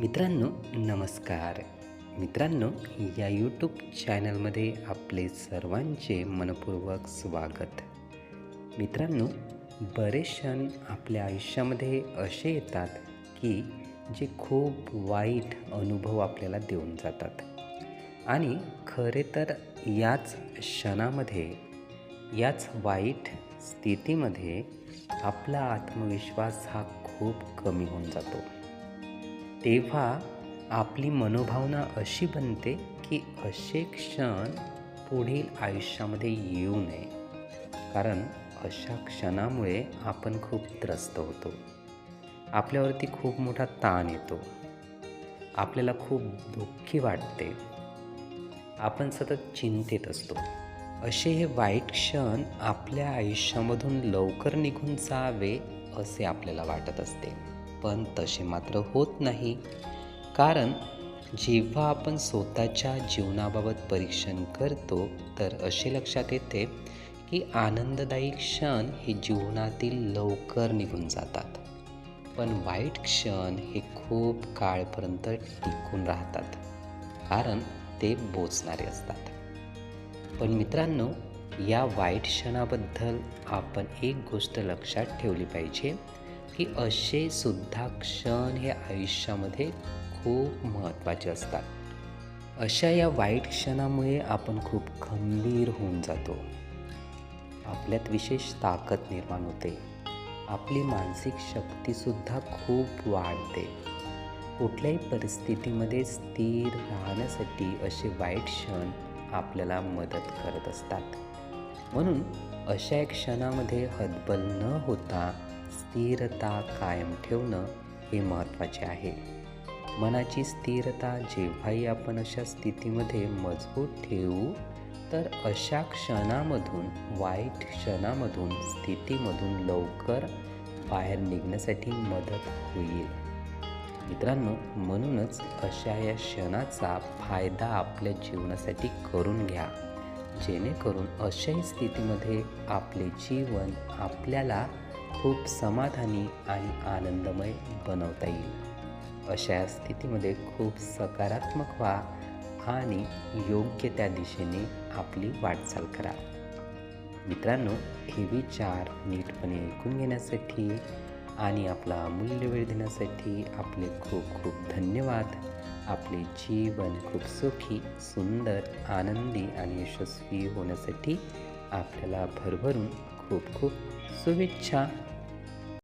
मित्रांनो नमस्कार. मित्रांनो या यूट्यूब चॅनलमध्ये आपले सर्वांचे मनपूर्वक स्वागत. मित्रांनो बरेच क्षण आपल्या आयुष्यामध्ये असे येतात की जे खूप वाईट अनुभव आपल्याला देऊन जातात. आणि खरे तर याच क्षणामध्ये याच वाईट स्थितीमध्ये आपला आत्मविश्वास हा खूप कमी होऊन जातो. तेव्हा आपली मनोभावना अशी बनते की असे क्षण पुढील आयुष्यामध्ये येऊ नये. कारण अशा क्षणामुळे आपण खूप त्रस्त होतो. आपल्यावरती खूप मोठा ताण येतो. आपल्याला खूप दुःखी वाटते. आपण सतत चिंतेत असतो. असे हे वाईट क्षण आपल्या आयुष्यामधून लवकर निघून जावे असे आपल्याला वाटत असते. पण तसे मात्र होत नाही. कारण जेव्हा आपण स्वतःच्या जीवनाबाबत परीक्षण करतो तर असे लक्षात येते की आनंददायी क्षण हे जीवनातील लवकर निघून जातात. पण वाईट क्षण हे खूप काळपर्यंत टिकून राहतात. कारण ते बोचणारे असतात. पण मित्रांनो या वाईट क्षणाबद्दल आपण एक गोष्ट लक्षात ठेवली पाहिजे. की असे सुद्धा क्षण हे आयुष्यामध्ये खूप महत्त्वाचे असतात. अशा या वाईट क्षणामुळे आपण खूप खंबीर होऊन जातो. आपल्यात विशेष ताकद निर्माण होते. आपली मानसिक शक्तीसुद्धा खूप वाढते. कुठल्याही परिस्थितीमध्ये स्थिर राहण्यासाठी असे वाईट क्षण आपल्याला मदत करत असतात. म्हणून अशा एक क्षणामध्ये हतबल न होता स्थिरता कायम ठेवणं हे महत्त्वाचे आहे. मनाची स्थिरता जेव्हाही आपण अशा स्थितीमध्ये मजबूत ठेवू तर अशा क्षणामधून वाईट क्षणामधून स्थितीमधून लवकर बाहेर निघण्यासाठी मदत होईल. मित्रांनो म्हणूनच अशा या क्षणाचा फायदा आपल्या जीवनासाठी करून घ्या. जेणेकरून अशाही स्थितीमध्ये आपले जीवन आपल्याला खूप समाधानी आणि आनंदमय बनवता येईल. अशा स्थितीमध्ये खूप सकारात्मक व्हा आणि योग्य त्या दिशेने आपली वाटचाल करा. मित्रांनो हे विचार नीटपणे ऐकून घेण्यासाठी आणि आपला अमूल्य वेळ देण्यासाठी आपले खूप खूप धन्यवाद. आपले जीवन खूप सुखी सुंदर आनंदी आणि यशस्वी होण्यासाठी आपल्याला भरभरून खूप खूप शुभेच्छा.